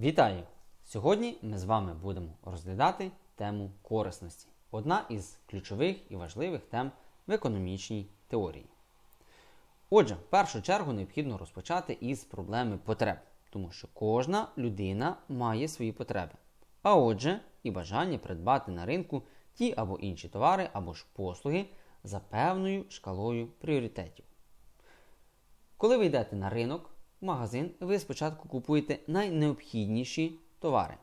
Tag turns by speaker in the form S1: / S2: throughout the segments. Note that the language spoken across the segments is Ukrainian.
S1: Вітаю! Сьогодні ми з вами будемо розглядати тему корисності. Одна із ключових і важливих тем в економічній теорії. Отже, в першу чергу необхідно розпочати із проблеми потреб, тому що кожна людина має свої потреби. А отже, і бажання придбати на ринку ті або інші товари або ж послуги за певною шкалою пріоритетів. Коли ви йдете на ринок, магазин, ви спочатку купуєте найнеобхідніші товари,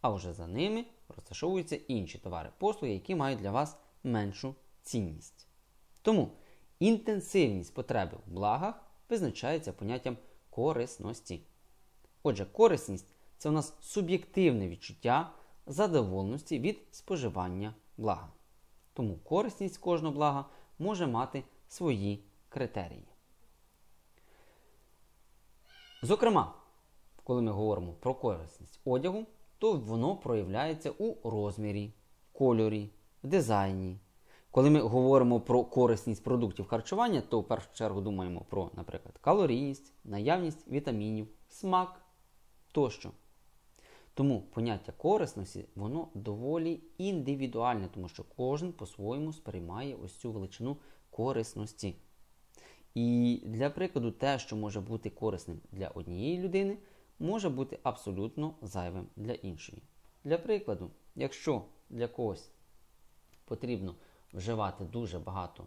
S1: а вже за ними розташовуються інші товари, послуги, які мають для вас меншу цінність. Тому інтенсивність потреби в благах визначається поняттям корисності. Отже, корисність це у нас суб'єктивне відчуття задоволеності від споживання блага. Тому корисність кожного блага може мати свої критерії. Зокрема, коли ми говоримо про корисність одягу, то воно проявляється у розмірі, кольорі, дизайні. Коли ми говоримо про корисність продуктів харчування, то в першу чергу думаємо про, наприклад, калорійність, наявність вітамінів, смак тощо. Тому поняття корисності воно доволі індивідуальне, тому що кожен по-своєму сприймає ось цю величину корисності. І для прикладу, те, що може бути корисним для однієї людини, може бути абсолютно зайвим для іншої. Для прикладу, якщо для когось потрібно вживати дуже багато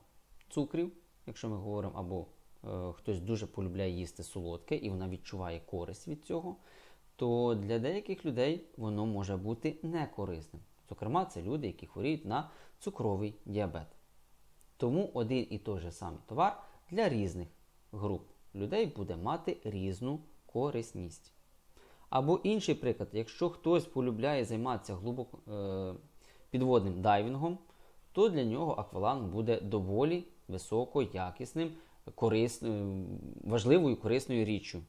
S1: цукрів, якщо ми говоримо, або е, хтось дуже полюбляє їсти солодке і вона відчуває користь від цього, то для деяких людей воно може бути некорисним. Зокрема, це люди, які хворіють на цукровий діабет. Тому один і той же самий товар для різних груп людей буде мати різну корисність. Або інший приклад, якщо хтось полюбляє займатися глибоко е, підводним дайвінгом, то для нього акваланг буде доволі високоякісним, корисною, важливою корисною річчю.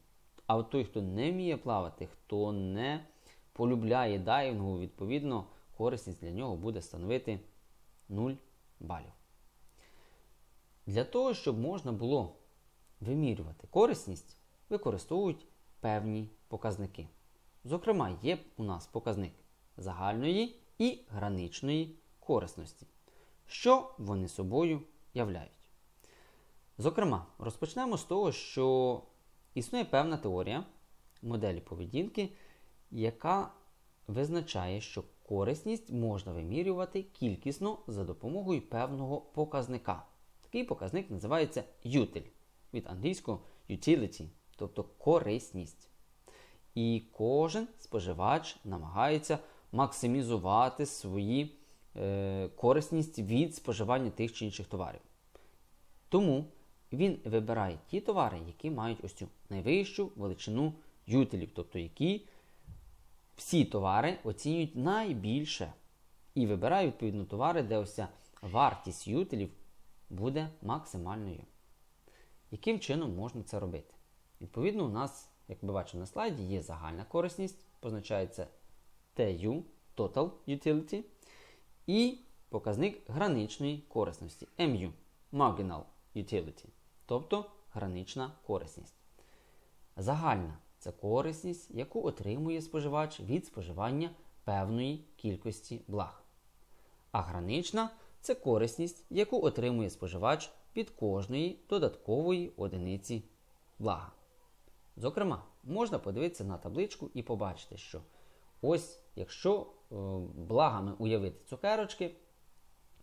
S1: А от той, хто не вміє плавати, хто не полюбляє дайвінгу, відповідно, корисність для нього буде становити 0 балів. Для того, щоб можна було вимірювати корисність, використовують певні показники. Зокрема, є у нас показник загальної і граничної корисності. Що вони собою являють? Зокрема, розпочнемо з того, що існує певна теорія моделі поведінки, яка визначає, що корисність можна вимірювати кількісно за допомогою певного показника. Такий показник називається util, від англійського utility, тобто корисність. І кожен споживач намагається максимізувати свої е, корисність від споживання тих чи інших товарів. Тому він вибирає ті товари, які мають ось цю найвищу величину ютилів, тобто які всі товари оцінюють найбільше. І вибирає відповідно товари, де ось ця вартість ютилів буде максимальною. Яким чином можна це робити? Відповідно, у нас, як ми бачимо на слайді, є загальна корисність, позначається TU, Total Utility, і показник граничної корисності MU, Marginal Utility, тобто гранична корисність. Загальна це корисність, яку отримує споживач від споживання певної кількості благ. А гранична це корисність, яку отримує споживач від кожної додаткової одиниці блага. Зокрема, можна подивитися на табличку і побачити, що ось якщо е, благами уявити цукерочки,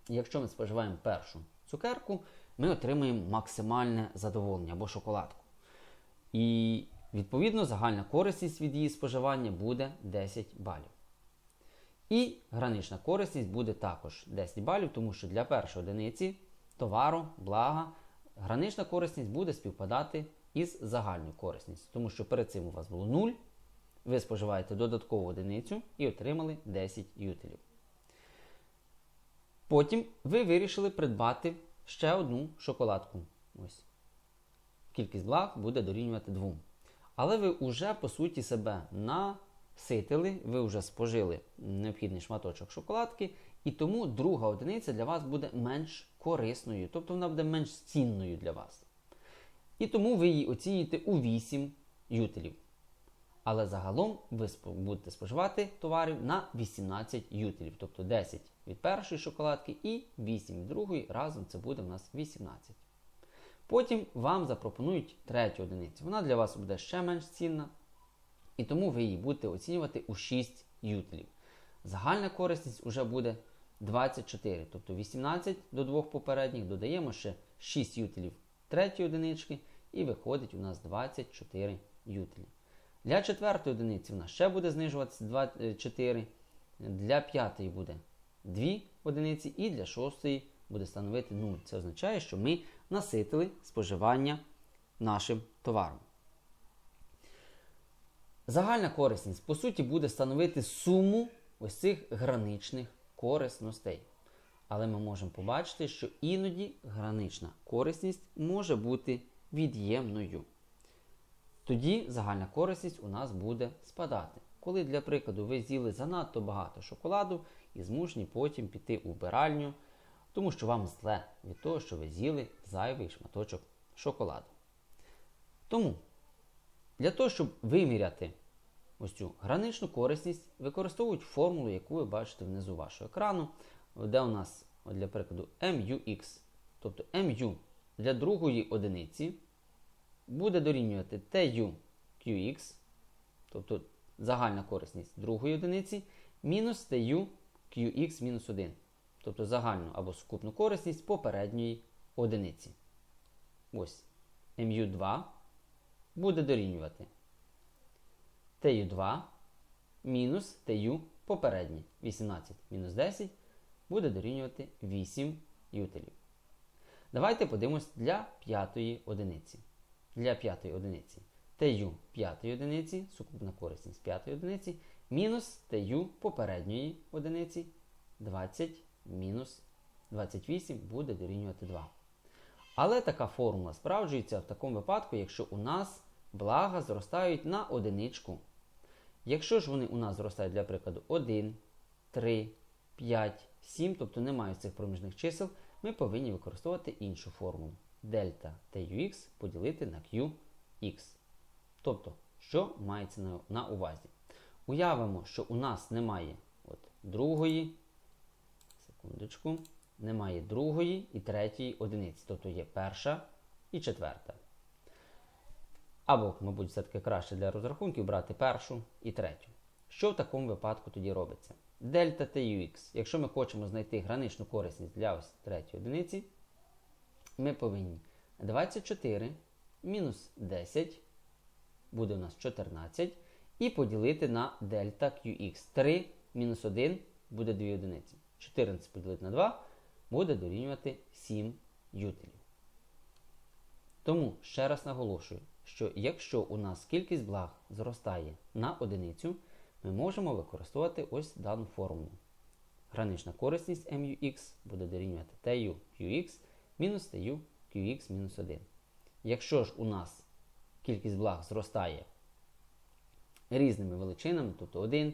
S1: якщо ми споживаємо першу цукерку, ми отримуємо максимальне задоволення або шоколадку. І відповідно загальна корисність від її споживання буде 10 балів. І гранична корисність буде також 10 балів, тому що для першої одиниці товару, блага, гранична корисність буде співпадати із загальною корисністю. Тому що перед цим у вас було 0, ви споживаєте додаткову одиницю і отримали 10 ютилів. Потім ви вирішили придбати ще одну шоколадку. Ось. Кількість благ буде дорівнювати 2. Але ви вже, по суті, себе наситили, ви вже спожили необхідний шматочок шоколадки, і тому друга одиниця для вас буде менш корисною, тобто вона буде менш цінною для вас. І тому ви її оцінюєте у 8 ютелів. Але загалом ви будете споживати товарів на 18 ютелів, тобто 10 від першої шоколадки і 8 від другої. Разом це буде в нас 18. Потім вам запропонують третю одиницю. Вона для вас буде ще менш цінна, і тому ви її будете оцінювати у 6 ютелів. Загальна корисність вже буде 24, тобто 18 до двох попередніх, додаємо ще 6 ютелів третьої одинички, і виходить у нас 24 ютелі. Для четвертої одиниці в нас ще буде знижуватися 24, для п'ятої буде 2 одиниці, і для шостої буде становити 0. Це означає, що ми наситили споживання нашим товаром. Загальна корисність, по суті, буде становити суму ось цих граничних корисностей. Але ми можемо побачити, що іноді гранична корисність може бути від'ємною. Тоді загальна корисність у нас буде спадати. Коли, для прикладу, ви з'їли занадто багато шоколаду і змушені потім піти у вбиральню, тому що вам зле від того, що ви з'їли зайвий шматочок шоколаду. Тому для того, щоб виміряти ось цю граничну корисність, використовують формулу, яку ви бачите внизу вашого екрану, де у нас, для прикладу, MUX. Тобто MU для другої одиниці буде дорівнювати TU QX, тобто загальна корисність другої одиниці, мінус TU QX мінус 1, тобто загальну або сукупну корисність попередньої одиниці. Ось MU2 буде дорівнювати TU2 мінус TU попередній 18 мінус 10 буде дорівнювати 8 ютелів. Давайте подивимось для п'ятої одиниці. Для п'ятої одиниці TU п'ятої одиниці, сукупна корисність п'ятої одиниці, мінус TU попередньої одиниці 20 мінус 28 буде дорівнювати 2. Але така формула справджується в такому випадку, якщо у нас блага зростають на одиничку. Якщо ж вони у нас зростають, для прикладу, 1, 3, 5, 7, тобто немає цих проміжних чисел, ми повинні використовувати іншу формулу. Дельта TUX поділити на QX. Тобто, що мається на, увазі? Уявимо, що у нас немає от, другої, секундочку, немає другої і третьої одиниці, тобто є перша і четверта. Або, мабуть, все-таки краще для розрахунків брати першу і третю. Що в такому випадку тоді робиться? Дельта TUX. Якщо ми хочемо знайти граничну корисність для ось третьої одиниці, ми повинні 24 мінус 10 буде у нас 14, і поділити на дельта QX. 3 мінус 1 буде 2 одиниці. 14 поділити на 2 буде дорівнювати 7 ютелів. Тому ще раз наголошую, що якщо у нас кількість благ зростає на одиницю, ми можемо використовувати ось дану формулу. Гранична корисність MUX буде дорівнювати TU QX мінус TU QX мінус 1. Якщо ж у нас кількість благ зростає різними величинами, тобто 1,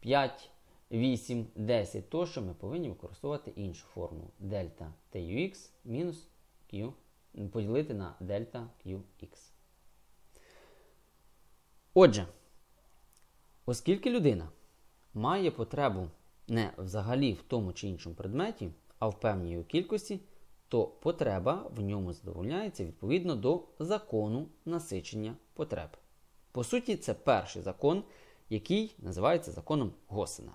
S1: 5, 8, 10, тощо ми повинні використовувати іншу формулу дельта TUX мінус Q поділити на дельта QX. Отже, оскільки людина має потребу не взагалі в тому чи іншому предметі, а в певній кількості, то потреба в ньому задовольняється відповідно до закону насичення потреб. По суті, це перший закон, який називається законом Госена.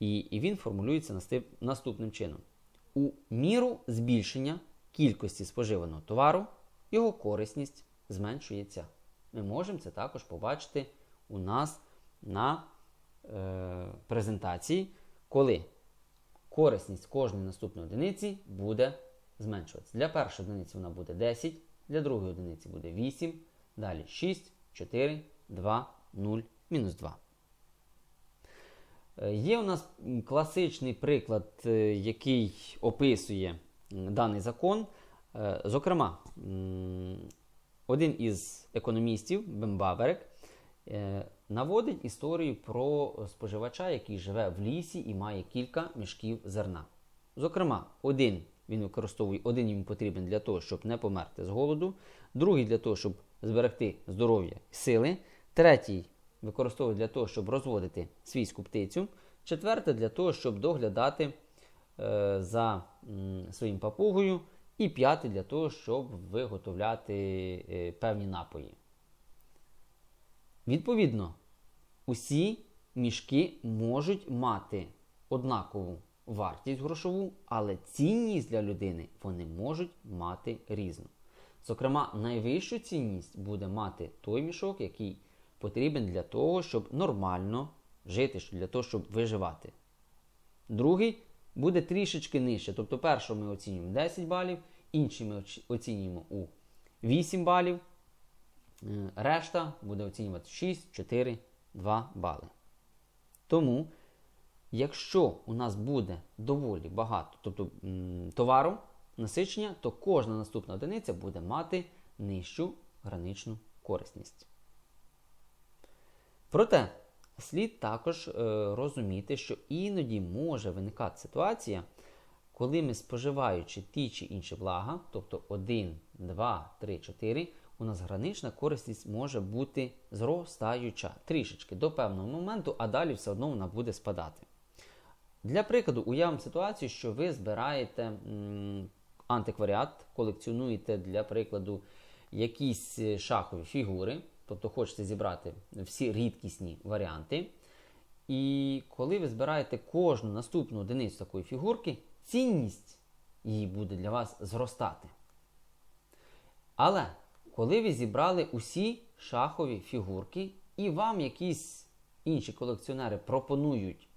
S1: І він формулюється наступним чином: у міру збільшення кількості споживаного товару, його корисність зменшується. Ми можемо це також побачити у нас на е, презентації, коли корисність кожної наступної одиниці буде зменшуватися. Для першої одиниці вона буде 10, для другої одиниці буде 8, далі 6, 4, 2, 0, мінус 2. Е, Є у нас класичний приклад, е, який описує даний закон. Е, Зокрема, один із економістів, Бембаверек, е, наводить історію про споживача, який живе в лісі і має кілька мішків зерна. Зокрема, один він використовує, один йому потрібен для того, щоб не померти з голоду, другий для того, щоб зберегти здоров'я і сили, третій використовують для того, щоб розводити свійську птицю. Четверте для того, щоб доглядати е, за своїм папугою. І п'яте для того, щоб виготовляти е, певні напої. Відповідно, усі мішки можуть мати однакову вартість грошову, але цінність для людини вони можуть мати різну. Зокрема, найвищу цінність буде мати той мішок, який потрібен для того, щоб нормально жити, для того, щоб виживати. Другий буде трішечки нижче. Тобто, першого ми оцінюємо 10 балів, інший ми оцінюємо у 8 балів. Е, Решта буде оцінювати 6, 4, 2 бали. Тому, якщо у нас буде доволі багато тобто, товару, насичення, то кожна наступна одиниця буде мати нижчу граничну корисність. Проте, слід також е, розуміти, що іноді може виникати ситуація, коли ми споживаючи ті чи інші блага, тобто 1, 2, 3, 4, у нас гранична корисність може бути зростаюча трішечки до певного моменту, а далі все одно вона буде спадати. Для прикладу, уявимо ситуацію, що ви збираєте м, антикваріат, колекціонуєте для прикладу якісь е, шахові фігури, тобто хочете зібрати всі рідкісні варіанти. І коли ви збираєте кожну наступну одиницю такої фігурки, цінність її буде для вас зростати. Але коли ви зібрали усі шахові фігурки, і вам якісь інші колекціонери пропонують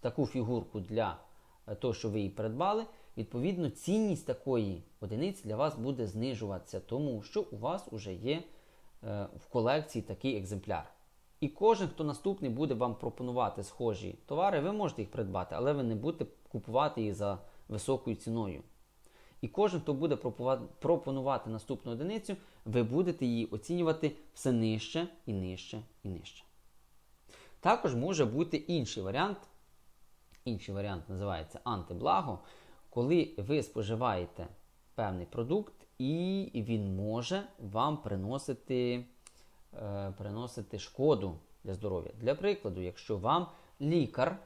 S1: таку фігурку для е, того, що ви її придбали, відповідно, цінність такої одиниці для вас буде знижуватися, тому що у вас вже є в колекції такий екземпляр. І кожен, хто наступний буде вам пропонувати схожі товари, ви можете їх придбати, але ви не будете купувати їх за високою ціною. І кожен, хто буде пропонувати наступну одиницю, ви будете її оцінювати все нижче і нижче і нижче. Також може бути інший варіант. Інший варіант називається антиблаго, коли ви споживаєте певний продукт, і він може вам приносити, е, приносити шкоду для здоров'я. Для прикладу, якщо вам лікар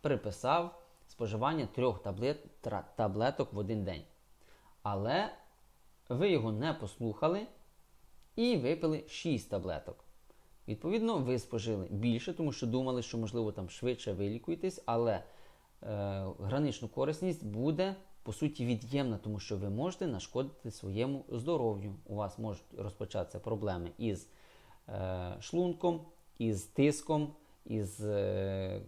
S1: приписав споживання трьох таблет, таблеток в один день, але ви його не послухали і випили 6 таблеток. Відповідно, ви спожили більше, тому що думали, що, можливо, там швидше вилікуєтесь, але е, граничну корисність буде по суті від'ємна, тому що ви можете нашкодити своєму здоров'ю. У вас можуть розпочатися проблеми із е, шлунком, із тиском, із е,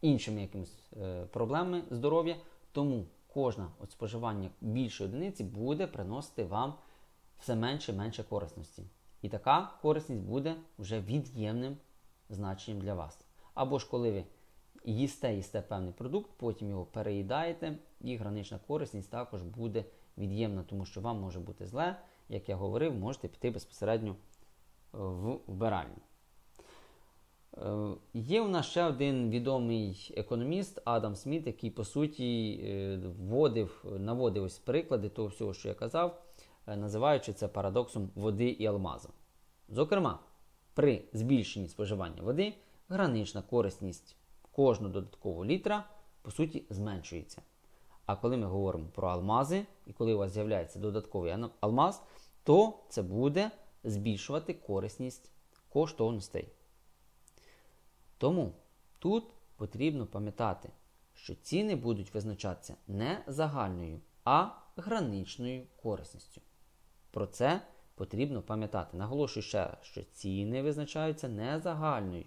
S1: іншими якимись е, проблемами здоров'я. Тому кожна от споживання більшої одиниці буде приносити вам все менше і менше корисності. І така корисність буде вже від'ємним значенням для вас. Або ж коли ви їсте, їсте певний продукт, потім його переїдаєте, і гранична корисність також буде від'ємна, тому що вам може бути зле, як я говорив, можете піти безпосередньо е, в вбиральню. Е, Є у нас ще один відомий економіст Адам Сміт, який по суті е, вводив, наводив ось приклади того всього, що я казав, називаючи це парадоксом води і алмазу. Зокрема, при збільшенні споживання води гранична корисність кожного додаткового літра по суті зменшується. А коли ми говоримо про алмази, і коли у вас з'являється додатковий алмаз, то це буде збільшувати корисність коштовностей. Тому тут потрібно пам'ятати, що ціни будуть визначатися не загальною, а граничною корисністю. Про це потрібно пам'ятати. Наголошую ще раз, що ціни визначаються не загальною,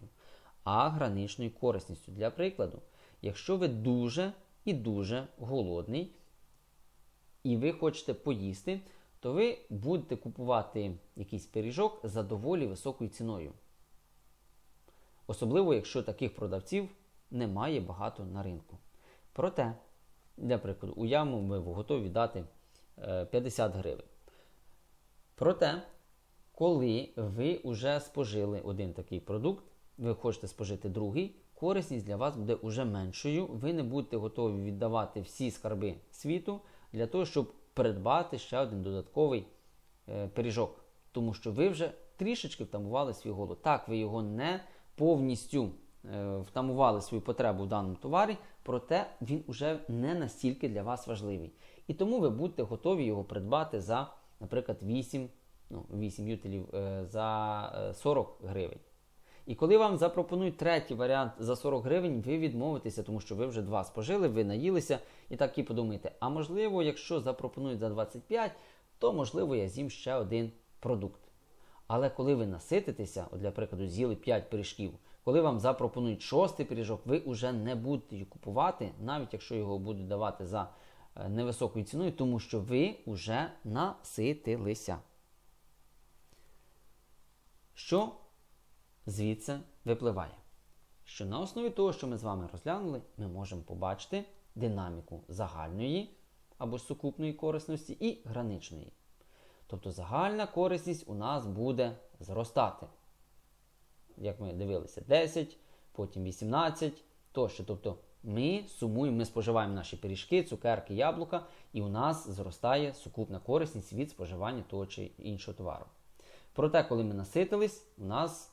S1: а граничною корисністю. Для прикладу, якщо ви дуже і дуже голодний, і ви хочете поїсти, то ви будете купувати якийсь пиріжок за доволі високою ціною. Особливо, якщо таких продавців немає багато на ринку. Проте, для прикладу, у яму ви готові дати е, 50 гривень. Проте, коли ви вже спожили один такий продукт, ви хочете спожити другий, корисність для вас буде уже меншою. Ви не будете готові віддавати всі скарби світу для того, щоб придбати ще один додатковий е, пиріжок. Тому що ви вже трішечки втамували свій голод. Так, ви його не повністю е, втамували свою потребу в даному товарі, проте він уже не настільки для вас важливий. І тому ви будете готові його придбати за, наприклад, 8, ну, 8 ютелів е, за е, 40 гривень. І коли вам запропонують третій варіант за 40 гривень, ви відмовитеся, тому що ви вже два спожили, ви наїлися і так і подумаєте, а можливо, якщо запропонують за 25, то можливо я з'їм ще один продукт. Але коли ви насититеся, от для прикладу, з'їли 5 пиріжків, коли вам запропонують шостий пиріжок, ви вже не будете купувати, навіть якщо його будуть давати за е, невисокою ціною, тому що ви вже наситилися. Що звідси випливає? Що на основі того, що ми з вами розглянули, ми можемо побачити динаміку загальної або ж сукупної корисності і граничної. Тобто загальна корисність у нас буде зростати. Як ми дивилися, 10, потім 18 тощо. Тобто ми сумуємо, ми споживаємо наші пиріжки, цукерки, яблука, і у нас зростає сукупна корисність від споживання того чи іншого товару. Проте, коли ми наситились, у нас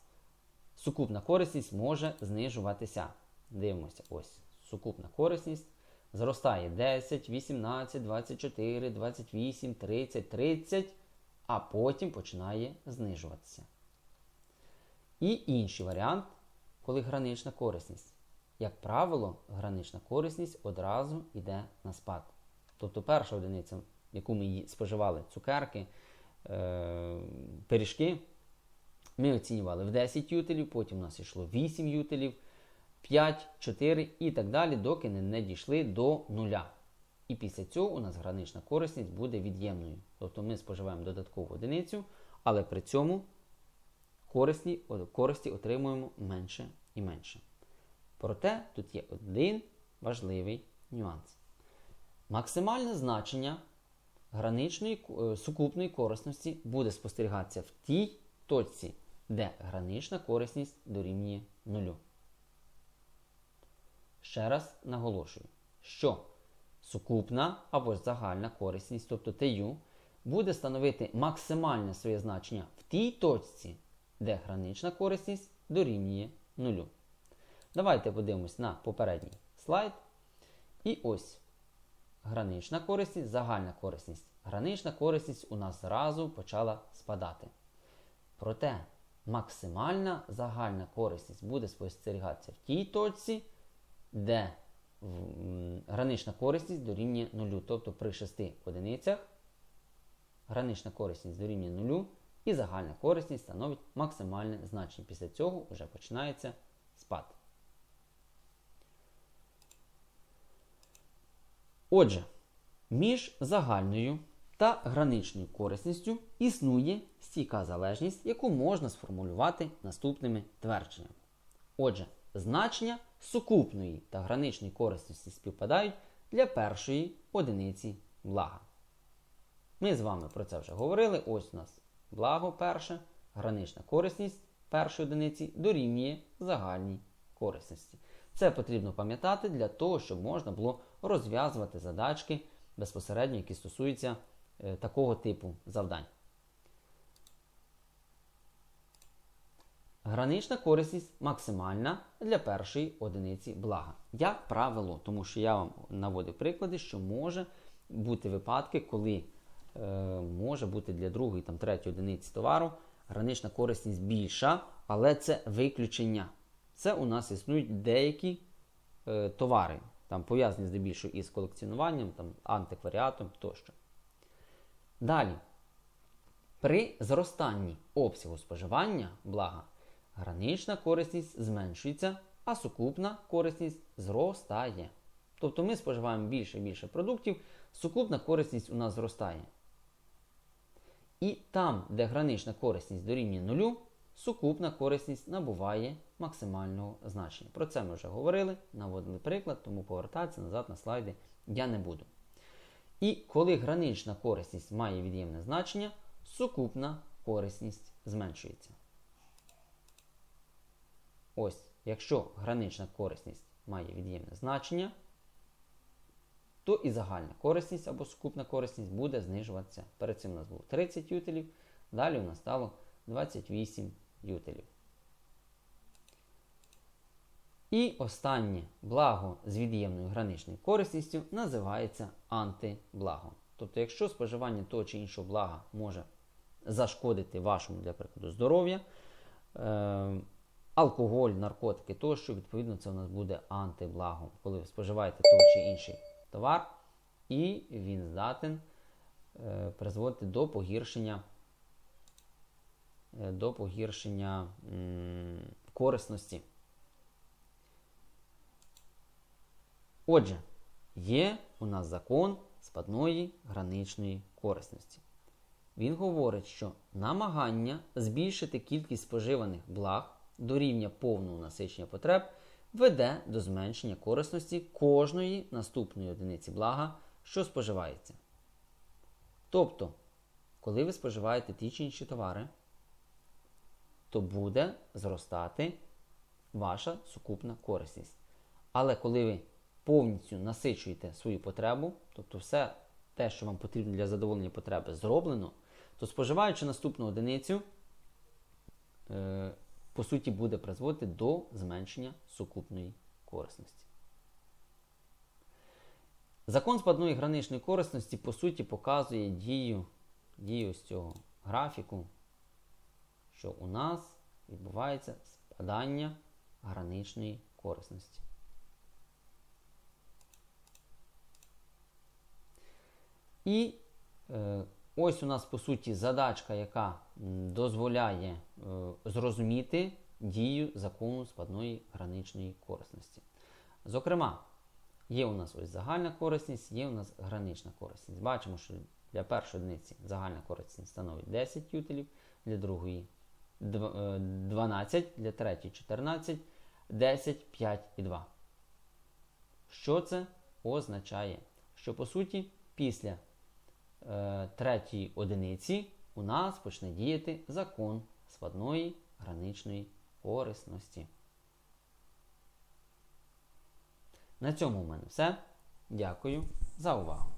S1: сукупна корисність може знижуватися. Дивимося, ось сукупна корисність зростає 10, 18, 24, 28, 30, 30, а потім починає знижуватися. І інший варіант, коли гранична корисність. Як правило, гранична корисність одразу йде на спад. Тобто перша одиниця, яку ми її споживали, цукерки, е- пиріжки, ми оцінювали в 10 ютелів, потім у нас йшло 8 ютелів, 5, 4 і так далі, доки не, не дійшли до нуля. І після цього у нас гранична корисність буде від'ємною. Тобто ми споживаємо додаткову одиницю, але при цьому корисні, користі отримуємо менше і менше. Проте тут є один важливий нюанс. Максимальне значення граничної е, сукупної корисності буде спостерігатися в тій точці, де гранична корисність дорівнює нулю. Ще раз наголошую, що сукупна або ж загальна корисність, тобто ТЮ, буде становити максимальне своє значення в тій точці, де гранична корисність дорівнює нулю. Давайте подивимось на попередній слайд. І ось гранична корисність, загальна корисність. Гранична корисність у нас зразу почала спадати. Проте максимальна загальна корисність буде спостерігатися в тій точці, де гранична корисність дорівнює нулю. Тобто при 6 одиницях гранична корисність дорівнює нулю і загальна корисність становить максимальне значення. Після цього вже починається спад. Отже, між загальною та граничною корисністю існує стійка залежність, яку можна сформулювати наступними твердженнями. Отже, значення сукупної та граничної корисності співпадають для першої одиниці блага. Ми з вами про це вже говорили. Ось у нас благо перше, гранична корисність першої одиниці дорівнює загальній корисності. Це потрібно пам'ятати для того, щоб можна було розв'язувати задачки безпосередньо, які стосуються такого типу завдань. Гранична корисність максимальна для першої одиниці блага. Як правило, тому що я вам наводив приклади, що може бути випадки, коли е, може бути для другої там, третьої одиниці товару гранична корисність більша, але це виключення. Це у нас існують деякі е, товари, там пов'язані здебільшого із колекціонуванням, там, антикваріатом тощо. Далі, при зростанні обсягу споживання блага гранична корисність зменшується, а сукупна корисність зростає. Тобто ми споживаємо більше і більше продуктів, сукупна корисність у нас зростає. І там, де гранична корисність дорівнює нулю, сукупна корисність набуває максимального значення. Про це ми вже говорили, наводили приклад, тому повертатися назад на слайди я не буду. І коли гранична корисність має від'ємне значення, сукупна корисність зменшується. Ось, якщо гранична корисність має від'ємне значення, то і загальна корисність або сукупна корисність буде знижуватися. Перед цим у нас було 30 ютелів, далі у нас стало 28 ютелів. І останнє благо з від'ємною граничною корисністю називається антиблаго. Тобто, якщо споживання того чи іншого блага може зашкодити вашому, для прикладу, здоров'я, е, алкоголь, наркотики тощо, відповідно, це у нас буде антиблаго, коли ви споживаєте той чи інший товар, і він здатен е, призводити до погіршення, е, до погіршення м, корисності. Отже, є у нас закон спадної граничної корисності. Він говорить, що намагання збільшити кількість споживаних благ до рівня повного насичення потреб веде до зменшення корисності кожної наступної одиниці блага, що споживається. Тобто, коли ви споживаєте ті чи інші товари, то буде зростати ваша сукупна корисність. Але коли ви повністю насичуєте свою потребу, тобто все те, що вам потрібно для задоволення потреби, зроблено, то споживаючи наступну одиницю, е, по суті, буде призводити до зменшення сукупної корисності. Закон спадної граничної корисності, по суті, показує дію, дію з цього графіку, що у нас відбувається спадання граничної корисності. І е, ось у нас, по суті, задачка, яка дозволяє е, зрозуміти дію закону складної граничної корисності. Зокрема, є у нас ось загальна корисність, є у нас гранична корисність. Бачимо, що для першої одиниці загальна корисність становить 10 ютелів, для другої е, 12, для третьої 14, 10, 5 і 2. Що це означає? Що по суті після е, третьої одиниці у нас почне діяти закон складної граничної корисності. На цьому у мене все. Дякую за увагу.